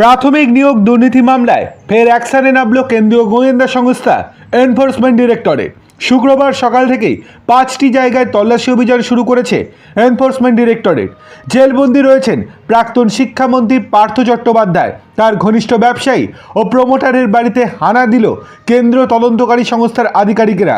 প্রাথমিক নিয়োগ দুর্নীতি মামলায় ফের অ্যাকশনে নামল কেন্দ্রীয় গোয়েন্দা সংস্থা এনফোর্সমেন্ট ডিরেক্টরেট। শুক্রবার সকাল থেকেই পাঁচটি জায়গায় তল্লাশি অভিযান শুরু করেছে এনফোর্সমেন্ট ডিরেক্টরেট। জেলবন্দি রয়েছেন প্রাক্তন শিক্ষামন্ত্রী পার্থ চট্টোপাধ্যায়। তার ঘনিষ্ঠ ব্যবসায়ী ও প্রমোটারের বাড়িতে হানা দিল কেন্দ্র তদন্তকারী সংস্থার আধিকারিকেরা।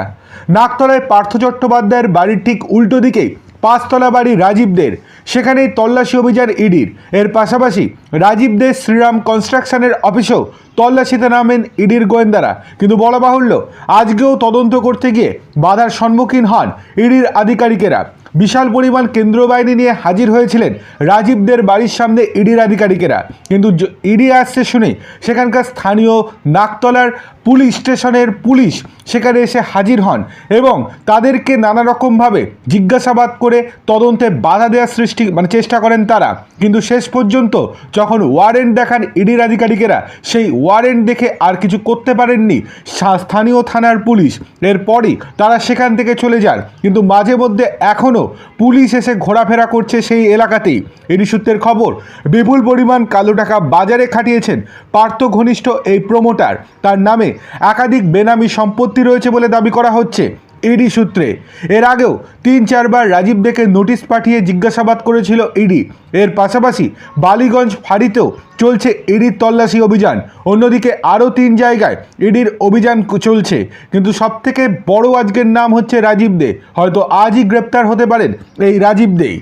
নাকতলায় পার্থ চট্টোপাধ্যায়ের বাড়ির ঠিক উল্টো দিকেই পাঁচতলা বাড়ি রাজীবদের। সেখানেই তল্লাশি অভিযান ইডির। এর পাশাপাশি রাজীবদের শ্রীরাম কনস্ট্রাকশনের অফিসেও তল্লাশিতে নামেন ইডির গোয়েন্দারা। কিন্তু বলা বাহুল্য, আজকেও তদন্ত করতে গিয়ে বাধার সম্মুখীন হন ইডির আধিকারিকেরা। বিশাল পরিমাণ কেন্দ্রীয় বাহিনী নিয়ে হাজির হয়েছিলেন রাজীবদের বাড়ির সামনে ইডির আধিকারিকেরা। কিন্তু ইডি আসছে শুনেই সেখানকার স্থানীয় নাকতলার পুলিশ স্টেশনের পুলিশ সেখানে এসে হাজির হন এবং তাদেরকে নানা রকমভাবে জিজ্ঞাসাবাদ করে তদন্তে বাধা দেওয়ার সৃষ্টি মানে চেষ্টা করেন তারা। কিন্তু শেষ পর্যন্ত যখন ওয়ারেন্ট দেখান ইডির আধিকারিকেরা, সেই ওয়ারেন্ট দেখে আর কিছু করতে পারেননি। স্থানীয় থানার পুলিশ। এরপরই তারা সেখান থেকে চলে যান কিন্তু মাঝে মধ্যে এখনও পুলিশ এসে ঘোরাফেরা করছে সেই এলাকাতেই। এটি সূত্রের খবর, বিপুল পরিমাণ কালো টাকা বাজারে খাটিয়েছেন পার্থ ঘনিষ্ঠ এই প্রমোটার তার নামে একাধিক বেনামি সম্পত্তি রয়েছে বলে দাবি করা হচ্ছে। ইডি সূত্রে। এর আগেও তিন চারবার রাজীব দেকে নোটিশ পাঠিয়ে জিজ্ঞাসাবাদ করেছিল ইডি। এর পাশাপাশি বালিগঞ্জ ফাঁড়িতেও চলছে ইডির তল্লাশি অভিযান। অন্যদিকে আরও তিন জায়গায় ইডির অভিযান চলছে। কিন্তু সবথেকে বড় আজকের নাম হচ্ছে রাজীব দে। হয়তো আজই গ্রেপ্তার হতে পারেন এই রাজীব দেই।